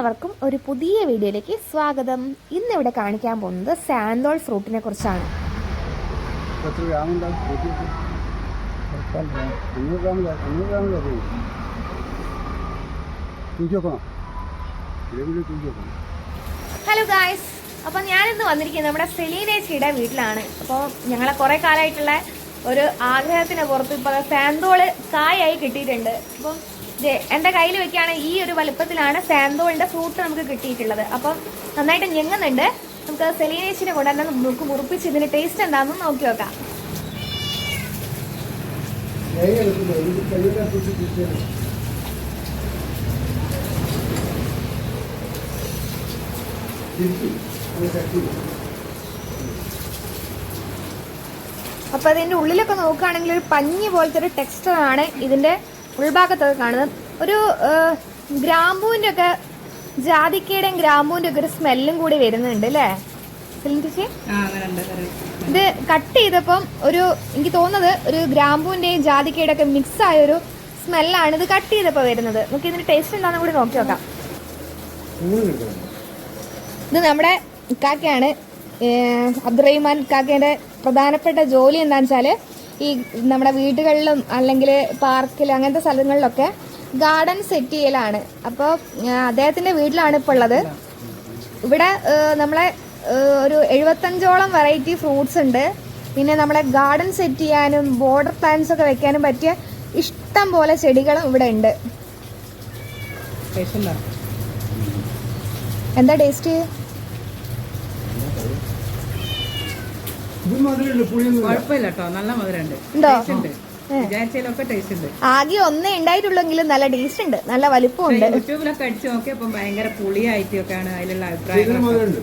എല്ലാവർക്കും ഒരു പുതിയ വീഡിയോയിലേക്ക് സ്വാഗതം. ഇന്ന് ഇവിടെ കാണിക്കാൻ പോകുന്നത് സാന്തോൾ ഫ്രൂട്ടിനെ കുറിച്ചാണ്. ഹലോ ഗായ്സ് അപ്പോൾ ഞാനിന്ന് വന്നിരിക്കുന്നത് നമ്മുടെ സെലീനേച്ചിയുടെ വീട്ടിലാണ്. അപ്പോൾ ഞങ്ങളെ കുറേ കാലമായിട്ടുള്ള ഒരു ആഗ്രഹത്തിന് പുറത്ത് ഇപ്പോൾ സാന്തോൾ കായായി കിട്ടിയിട്ടുണ്ട്. അപ്പം എന്റെ കയ്യിൽ വെക്കുകയാണ് ഈ ഒരു വലുപ്പത്തിലാണ് സാന്തോളിന്റെ ഫ്രൂട്ട് നമുക്ക് കിട്ടിയിട്ടുള്ളത്. അപ്പം നന്നായിട്ട് ഞെങ്ങുന്നുണ്ട്. നമുക്ക് സെലീനേച്ചിനെ കൊണ്ട് തന്നെ നമുക്ക് മുറിപ്പിച്ച് ഇതിന് ടേസ്റ്റ് എന്താണെന്ന് നോക്കി നോക്കാം. അപ്പൊ അതിന്റെ ഉള്ളിലൊക്കെ നോക്കുകയാണെങ്കിൽ ഒരു പഞ്ഞി പോലത്തെ ഒരു ടെക്സ്റ്റർ ആണ് ഇതിന്റെ ഉൾഭാഗത്തൊക്കെ കാണുന്നത് ഒരു ഗ്രാമ്പൂവിന്റെ ഒക്കെ ജാതിക്കയുടെയും ഗ്രാമ്പൂവിന്റെ ഒക്കെ ഒരു സ്മെല്ലും കൂടി വരുന്നുണ്ട് അല്ലേ? ചേച്ചി? ആ അങ്ങനെ ഉണ്ട് കറി ഇത് കട്ട് ചെയ്തപ്പം ഒരു എനിക്ക് തോന്നുന്നത് ഒരു ഗ്രാമ്പൂവിന്റെയും ജാതിക്കയുടെ ഒക്കെ മിക്സ് ആയ ഒരു സ്മെല്ലാണ് ഇത് കട്ട് ചെയ്തപ്പോ വരുന്നത്. നമുക്ക് ഇതിന്റെ ടേസ്റ്റ് എന്താണെന്ന് കൂടി നോക്കി നോക്കാം. ഇത് നമ്മുടെ ഇക്കാക്കയാണ് അബ്ദുറഹിമാൻ ഇക്കാക്കേന്റെ പ്രധാനപ്പെട്ട ജോലി എന്താണെന്ന് വെച്ചാൽ ഈ നമ്മുടെ വീടുകളിലും അല്ലെങ്കിൽ പാർക്കിൽ അങ്ങനത്തെ സ്ഥലങ്ങളിലൊക്കെ ഗാർഡൻ സെറ്റ് ചെയ്യലാണ്. അപ്പോൾ അദ്ദേഹത്തിന്റെ വീട്ടിലാണ് ഇപ്പോൾ ഉള്ളത്. ഇവിടെ നമ്മളെ ഒരു എഴുപത്തഞ്ചോളം വെറൈറ്റി ഫ്രൂട്ട്സ് ഉണ്ട്. പിന്നെ നമ്മളെ ഗാർഡൻ സെറ്റ് ചെയ്യാനും ബോർഡർ പ്ലാന്റ്സ് ഒക്കെ വെക്കാനും പറ്റിയ ഇഷ്ടം പോലെ ചെടികളും ഇവിടെ ഉണ്ട്. എന്താ ടേസ്റ്റ് ഇത് മധുരമുണ്ട് പുളിയൊന്നും ഇല്ല. കുഴപ്പമില്ല കേട്ടോ നല്ല മധുരമുണ്ട്. ഉണ്ടോ? ആകെ ഒന്നേ ഉണ്ടായിട്ടുള്ളെങ്കിലും നല്ല ടേസ്റ്റ് ഉണ്ട്. നല്ല വലിപ്പമുണ്ട്. ഉണ്ട് യൂട്യൂബിലൊക്കെ അടിച്ചു നോക്കിയപ്പോ ഭയങ്കര പുളിയായിട്ടൊക്കെയാണ് അതിലുള്ള അഭിപ്രായം അഭിപ്രായങ്ങൾ മധുരമുണ്ട്.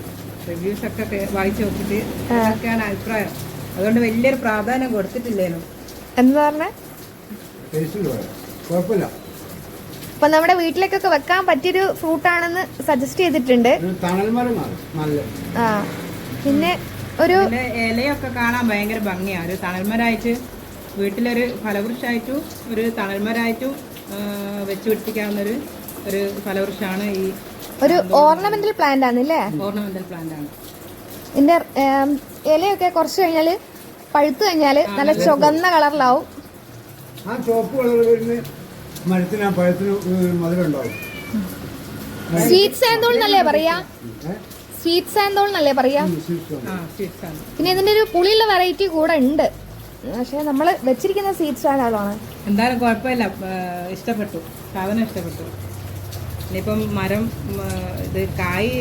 റിവ്യൂസ് ഒക്കെ വായിച്ചു നോക്കിട്ട് അതൊക്കെയാണ് അഭിപ്രായം. അതുകൊണ്ട് വലിയൊരു പ്രാധാന്യം കൊടുത്തിട്ടില്ലേനു? എന്ന് പറഞ്ഞ? അപ്പൊ നമ്മുടെ വീട്ടിലേക്കൊക്കെ വെക്കാൻ പറ്റിയൊരു ഫ്രൂട്ടാണെന്ന് സജസ്റ്റ് ചെയ്തിട്ടുണ്ട്. ആ. പിന്നെ ഒരു ഇലയൊക്കെ കാണാൻ ഭയങ്കര ഭംഗിയാണ് ഒരു തണൽമരായിട്ട് വീട്ടിലൊരു ഫലവൃക്ഷമായിട്ടും ഒരു തണൽമരായിട്ടും വെച്ച് പിടിപ്പിക്കാവുന്ന ഒരു ഒരു ഫലവൃക്ഷമാണ് ഈ ഒരു ഓർണമെന്റൽ പ്ലാന്റ് ആണല്ലേ? ഓർണമെന്റൽ പ്ലാന്റ് ആണ്. ഇതിന്റെ ഇലയൊക്കെ കുറച്ച് കഴിഞ്ഞാൽ പഴുത്തു കഴിഞ്ഞാൽ നല്ല ചുവന്ന കളറിലാവും. ആ ചുവപ്പ് കളർ വരുന്ന മരത്തിന് ആ പഴത്തിന് മധുരം ഉണ്ടാവും. സ്വീറ്റ് സാന്തോൾ എന്നല്ലേ പറയാ സ്വീറ്റ് സാന്തോൾ എന്നല്ലേ പറയാ? പിന്നെ ഇതിന്റെ ഒരു പുളിയുള്ള വെറൈറ്റി കൂടെ ഉണ്ട്. പക്ഷെ നമ്മൾ വെച്ചിരിക്കുന്ന സ്വീറ്റ് സാന്തോളാണ് എന്തായാലും കുഴപ്പമില്ല. ഇഷ്ടപ്പെട്ടു. സാധനം ഇഷ്ടപ്പെട്ടു. ഇനിയിപ്പം മരം ഇത് കായ്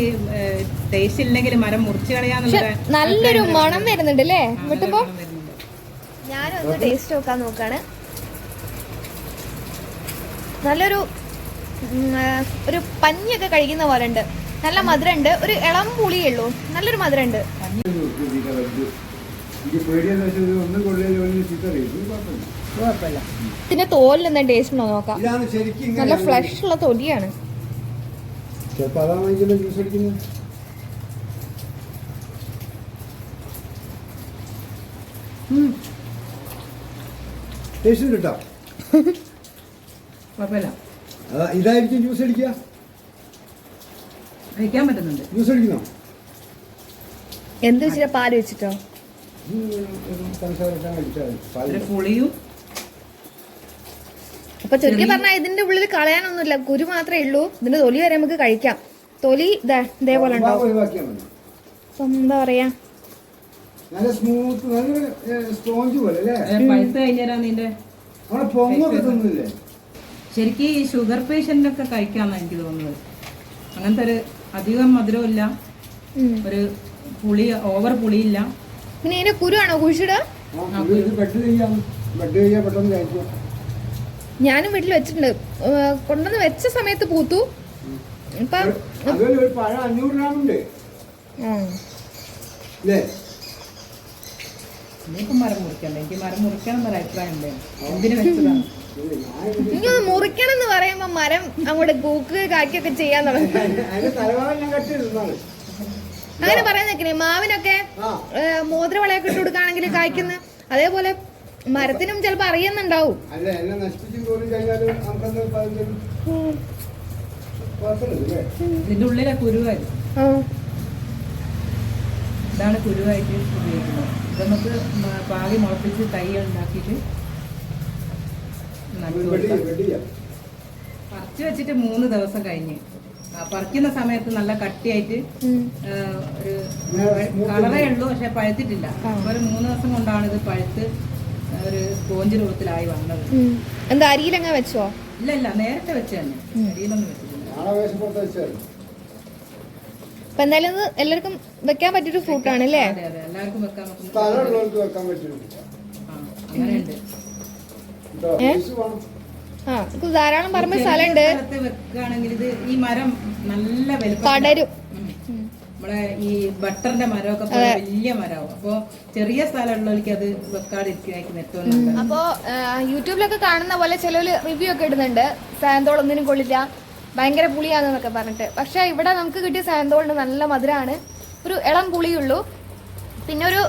ടേസ്റ്റ് ഇല്ലെങ്കിൽ മരം മുറിച്ച് കളയാന്നുള്ള നല്ലൊരു മണം വരുന്നുണ്ട് അല്ലേ വിട്ടുമ്പോ? ഞാനൊന്ന് ടേസ്റ്റ് നോക്കാൻ നോക്കാണ്. നല്ലൊരു ഒരു പഞ്ഞൊക്കെ കഴിക്കുന്ന പോലെ ഉണ്ട്. നല്ല മധുരമുണ്ട്. ഒരു ഇളം പുളിയേ ഉള്ളൂ. നല്ലൊരു മധുരമുണ്ട്. ഉണ്ട് പിന്നെ തോലിൽ എന്താ ടേസ്റ്റ് ഉണ്ടോ നോക്കാം. നല്ല ഫ്ലഷ് ഉള്ള തൊലിയാണ്. ഇതായിരിക്കും ജ്യൂസ് അടിക്കുക. കഴിക്കാൻ പറ്റുന്നുണ്ട്. ജ്യൂസ് അടിക്കുന്നോ? എന്ത് വെച്ചിട്ട് പാൽ വെച്ചിട്ടോ. ഒരു. പുളിയും അപ്പൊ ചുരുക്കി പറഞ്ഞാൽ ഇതിന്റെ ഉള്ളിൽ കളയാനൊന്നുമില്ല. കുരു മാത്രമേ ഉള്ളൂ. ഇതിന്റെ തൊലി വരെ നമുക്ക് കഴിക്കാം. തൊലി ഇതാ ഇതേപോലെ ഉണ്ടാവും അപ്പൊ എന്താ പറയാ? നല്ല സ്മൂത്ത് നല്ല സ്പോഞ്ച് പോലെ അല്ലേ? ഏ, പഴുത്ത് കഴിഞ്ഞാൽ നിന്റെ നമ്മളെ പൊങ്ങൊക്കെ തിന്നില്ലേ ശരിക്കും ഈ ഷുഗർ പേഷ്യന്റിനൊക്കെ കഴിക്കാന്നാ എനിക്ക് തോന്നുന്നത്. അങ്ങനത്തെ ഒരു അധികം മധുരമില്ല. ഒരു പുളി ഓവർ പുളിയില്ല. പിന്നെ ഇതിന്റെ കുരുവാണോ കഴിക്കും. ഞാനും വീട്ടിൽ വെച്ചിട്ടുണ്ട്. കൊണ്ടുവന്ന് വെച്ച സമയത്ത് പൂത്തു. ഇപ്പൊ മരം മുറിക്കണ്ട. എനിക്ക് മരം മുറിക്കണം എന്നൊരു അഭിപ്രായം ഉണ്ട് എന്തിനു വെച്ചതാണ് എനിക്കൊന്ന് മുറിക്കണം എന്ന് പറയുമ്പോ മരം അങ്ങോട്ട് കൂക്ക് കാക്കിയൊക്കെ ചെയ്യാൻ തുടങ്ങി. അങ്ങനെ പറയാൻ നിൽക്കണേ മാവിനൊക്കെ ആ. വളയൊക്കെ മോതിരവളയൊക്കെ ഇട്ട് കൊടുക്കുകയാണെങ്കിൽ കായ്ക്കുന്ന അതേപോലെ മരത്തിനും ചിലപ്പോ അറിയുന്നുണ്ടാവും. ഇതിന്റെ ഉള്ളിലെ കുരുവായിരുന്നു ആ. ഇതാണ് കുരുവായിട്ട് ഉപയോഗിക്കുന്നത്. നമുക്ക് പാകി മുളപ്പിച്ച് തൈ ഉണ്ടാക്കിയിട്ട് പറിച്ചു വെച്ചിട്ട് മൂന്ന് ദിവസം കഴിഞ്ഞ്. പറിക്കുന്ന സമയത്ത് നല്ല കട്ടിയായിട്ട് ഒരു കളറേ ഉള്ളൂ പക്ഷെ പഴുത്തിട്ടില്ല. ഒരു മൂന്ന് ദിവസം കൊണ്ടാണ് ഇത് പഴുത്ത് ഒരു സ്പോഞ്ച് രൂപത്തിലായി വന്നത്. എന്താ അരിയിലങ്ങ വെച്ചോ? ഇല്ല ഇല്ല നേരത്തെ വെച്ച് തന്നെ. അരിയിലൊന്നും വെച്ചിട്ടില്ല. അപ്പൊ എന്തായാലും ഇത് എല്ലാവർക്കും വെക്കാൻ പറ്റിയൊരു ഫ്രൂട്ടാണ് അല്ലേ എല്ലാവർക്കും വെക്കാൻ പറ്റും അങ്ങനെയുണ്ട്. ആ നമുക്ക് ധാരാളം പറമ്പ് സ്ഥലമുണ്ട് ഈ മരം നല്ല പടരും. നമ്മളെ ഈ ബട്ടറിന്റെ മരമൊക്കെ വലിയ മരമാവും. അപ്പൊ ചെറിയ സ്ഥലമുള്ളവർക്ക് അത് വെക്കാതിരിക്കും ഏറ്റവും നല്ലത്. അപ്പോ യൂട്യൂബിലൊക്കെ കാണുന്ന പോലെ ചിലര് റിവ്യൂ ഒക്കെ ഇടുന്നുണ്ട്. സാന്തോൾ ഒന്നിനും കൊള്ളില്ല. ഭയങ്കര പുളിയാണെന്നൊക്കെ പറഞ്ഞിട്ട്. പക്ഷെ ഇവിടെ നമുക്ക് കിട്ടിയ സാന്തോളിന് നല്ല മധുരമാണ് ഒരു ഇളം പുളിയുള്ളൂ. പിന്നെ ഒരു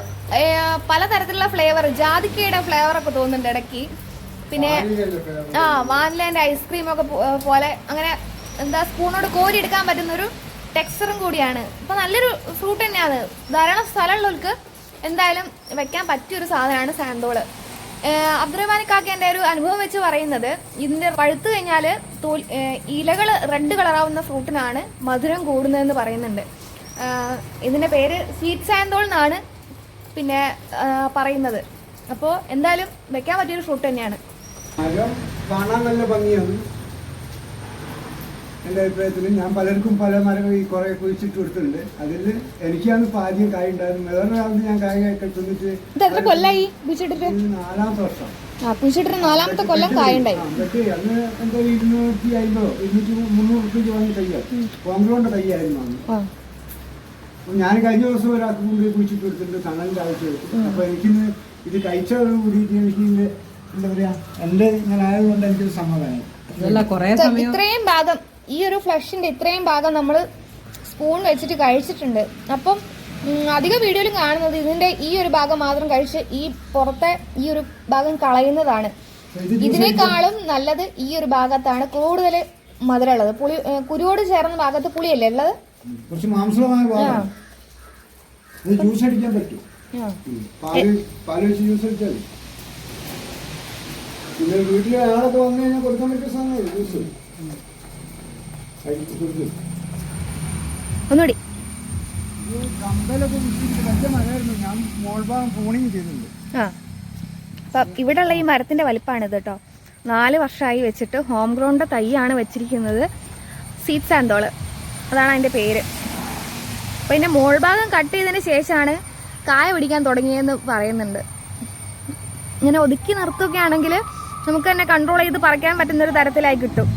പലതരത്തിലുള്ള ഫ്ലേവർ ജാതിക്കയുടെ ഫ്ലേവർ ഒക്കെ തോന്നുന്നുണ്ട് ഇടയ്ക്ക്. പിന്നെ ആ വാനിലേന്റെ ഐസ്ക്രീം ഒക്കെ പോലെ അങ്ങനെ എന്താ സ്പൂണോട് കോരി എടുക്കാൻ പറ്റുന്ന ഒരു ടെക്സ്ചറും കൂടിയാണ്. അപ്പൊ നല്ലൊരു ഫ്രൂട്ട് തന്നെയാണ്. ധാരാളം സ്ഥലമുള്ളവർക്ക് എന്തായാലും വെക്കാൻ പറ്റിയൊരു സാധനമാണ് സാന്തോൾ. കാക്കേന്റെ ഒരു അനുഭവം വെച്ച് പറയുന്നത് ഇതിന്റെ പഴുത്ത് കഴിഞ്ഞാൽ തോൽ ഇലകൾ റെഡ് കളറാവുന്ന ഫ്രൂട്ടിനാണ് മധുരം കൂടുന്നതെന്ന് പറയുന്നുണ്ട്. ഇതിന്റെ പേര് സ്വീറ്റ് സാന്തോൾ എന്നാണ് പിന്നെ പറയുന്നത്. അപ്പോൾ എന്തായാലും വെക്കാൻ പറ്റിയൊരു ഫ്രൂട്ട് തന്നെയാണ്. മരം കാണാൻ നല്ല ഭംഗിയാണ്. എന്റെ അഭിപ്രായത്തിൽ ഞാൻ പലർക്കും പല മരങ്ങൾ ഈ കുറേ കുഴിച്ചിട്ട് കൊടുത്തിട്ടുണ്ട്. അതിൽ എനിക്കാണ് ഇപ്പം ആദ്യം കായ ഉണ്ടായിരുന്നു വേറൊരാൾക്ക് ഞാൻ കായ തിന്നിട്ട് കൊല്ലായി നാലാമത്തെ വർഷം. നാലാമത്തെ കൊല്ലം കായുണ്ടായി ആ, അന്ന് എന്തോ ഇരുന്നൂറ്റി അമ്പതോ ഇരുന്നൂറ്റി മുന്നൂറ് റുപ്യക്ക് വാങ്ങി തയ്യാ. കോൺഗ്രോണ്ട് തയ്യായിരുന്നു അന്ന്. ഞാൻ കഴിഞ്ഞ ദിവസം ഒരാൾക്ക് മുമ്പേ കുഴിച്ചിട്ട് കൊടുത്തിട്ടുണ്ട് തണലിന്റെ ആവശ്യം അപ്പൊ എനിക്കിന്ന് ഇത് കഴിച്ചതോട് കൂടി എനിക്ക് എന്താ പറയാ എന്റെ ഇങ്ങനെ ആയതുകൊണ്ട് എനിക്കൊരു സമ്മതമായി അതല്ല കുറേ സമയം ഇത്രയും ഭാഗം ഈ ഒരു ഫ്ലഷിന്റെ ഇത്രയും ഭാഗം നമ്മൾ സ്പൂൺ വെച്ചിട്ട് കഴിച്ചിട്ടുണ്ട്. അപ്പം ഉം, അധിക വീഡിയോയിലും കാണുന്നത് ഇതിന്റെ ഈ ഒരു ഭാഗം മാത്രം കഴിച്ച് ഈ പുറത്തെ ഈ ഒരു ഭാഗം കളയുന്നതാണ്. ഇത് ഇതിനേക്കാളും നല്ലത് ഈ ഒരു ഭാഗത്താണ് കൂടുതൽ മധുരമുള്ളത്. പുളി ഏ, കുരുവോട് ചേർന്ന ഭാഗത്ത് പുളിയല്ലേ ഉള്ളത്? കുറച്ച് മാംസമായ ഭാഗം. ഇത് ജ്യൂസ് അടിക്കാൻ പറ്റും. ഉം. പാൽ പാൽ വെച്ച് ജ്യൂസ് അടിച്ചാൽ മതി. പിന്നെ വീട്ടിൽ ആളൊക്കെ വന്നു കഴിഞ്ഞാൽ കൊടുക്കാൻ പറ്റിയ സാധനം ജ്യൂസ്? അടിച്ച് കൊടുക്കും. ഒന്നുകൂടി. ഈ കമ്പലൊക്കെ വലിയ മഴയായിരുന്നു. ഞാൻ ഫോണിങ് ചെയ്തിട്ടുണ്ട്. ആ. അപ്പം ഇവിടെയുള്ള ഈ മരത്തിന്റെ വലിപ്പമാണിത് കേട്ടോ. നാല് വർഷമായി വെച്ചിട്ട് ഹോം ഗ്രൗണ്ട് തൈയാണ് വെച്ചിരിക്കുന്നത് സീറ്റ് സാന്തോൾ അതാണ് അതിന്റെ പേര്. അപ്പം ഇതിന്റെ മോൾഭാഗം കട്ട് ചെയ്തതിന് ശേഷമാണ് കായ പിടിക്കാൻ തുടങ്ങിയെന്ന് പറയുന്നുണ്ട്. ഇങ്ങനെ ഒതുക്കി നിർത്തുകയാണെങ്കിൽ നമുക്ക് തന്നെ കൺട്രോൾ ചെയ്ത് പറിക്കാൻ പറ്റുന്ന ഒരു തരത്തിലായി കിട്ടും.